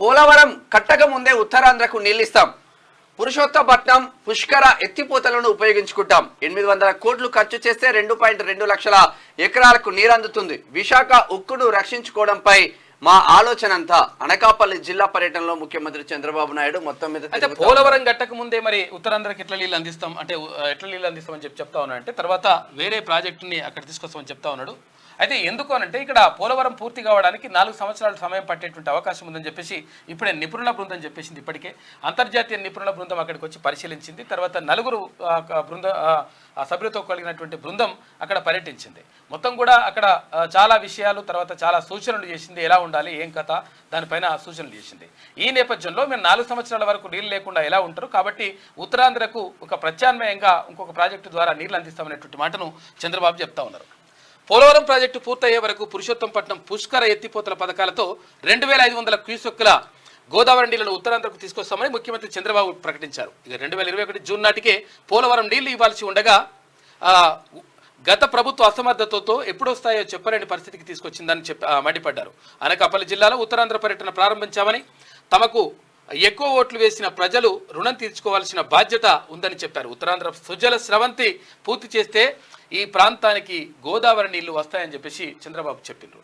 పోలవరం కట్టక ముందే ఉత్తరాంధ్రకు నిలిస్తాం పురుషోత్తపట్నం పుష్కర ఎత్తిపోతలను ఉపయోగించుకుంటాం. ఎనిమిది వందల కోట్లు ఖర్చు చేస్తే రెండు పాయింట్ రెండు లక్షల ఎకరాలకు నీరందుతుంది. విశాఖ ఉక్కును రక్షించుకోవడంపై మా ఆలోచన అంతా అనకాపల్లి జిల్లా పర్యటనలో ముఖ్యమంత్రి చంద్రబాబు నాయుడు మొత్తం మీద అయితే పోలవరం గట్టక ముందే మరి ఉత్తరాంధ్రకి ఎట్లా నీళ్ళు అందిస్తాం? అంటే ఎట్లా నీళ్ళు అందిస్తామని చెప్పి చెప్తా ఉన్నాడు. అంటే తర్వాత వేరే ప్రాజెక్టుని అక్కడ తీసుకొస్తామని చెప్తా ఉన్నాడు. అయితే ఎందుకు అనంటే ఇక్కడ పోలవరం పూర్తి కావడానికి నాలుగు సంవత్సరాల సమయం పట్టేటువంటి అవకాశం ఉందని చెప్పేసి ఇప్పుడే నిపుణుల బృందం చెప్పేసింది ఇప్పటికే. అంతర్జాతీయ నిపుణుల బృందం అక్కడికి వచ్చి పరిశీలించింది. తర్వాత నలుగురు బృంద సభ్యులతో కలిగినటువంటి బృందం అక్కడ పర్యటించింది. మొత్తం కూడా అక్కడ చాలా విషయాలు తర్వాత చాలా సూచనలు చేసింది ఎలా ఉండాలి ఏం కథ దానిపైన సూచనలు చేసింది. ఈ నేపథ్యంలో మేము నాలుగు సంవత్సరాల వరకు నీళ్ళు లేకుండా ఎలా ఉంటారు కాబట్టి ఉత్తరాంధ్రకు ఒక ప్రత్యామ్నాయంగా ఇంకొక ప్రాజెక్టు ద్వారా నీళ్ళు అందిస్తామనేటువంటి మాటను చంద్రబాబు చెప్తా ఉన్నారు. పోలవరం ప్రాజెక్టు పూర్తయ్యే వరకు పురుషోత్తంపట్నం పుష్కర ఎత్తిపోతల పథకాలతో రెండు వేల ఐదు వందల క్యూసెక్కుల గోదావరి నీళ్ళను ఉత్తరాంధ్రకు తీసుకొస్తామని ముఖ్యమంత్రి చంద్రబాబు ప్రకటించారు. ఇక రెండు వేల ఇరవై ఒకటి జూన్ నాటికే పోలవరం నీళ్ళు ఇవ్వాల్సి ఉండగా గత ప్రభుత్వ అసమర్థతతో ఎప్పుడొస్తాయో చెప్పలేని పరిస్థితికి తీసుకొచ్చిందని చెప్పి మండిపడ్డారు. అనకాపల్లి జిల్లాలో ఉత్తరాంధ్ర పర్యటన ప్రారంభించామని తమకు ఎక్కువ ఓట్లు వేసిన ప్రజలు రుణం తీర్చుకోవాల్సిన బాధ్యత ఉందని చెప్పారు. ఉత్తరాంధ్ర సుజల స్రవంతి పూర్తి చేస్తే ఈ ప్రాంతానికి గోదావరి నీళ్ళు వస్తాయని చెప్పేసి చంద్రబాబు చెప్పిండ్రు.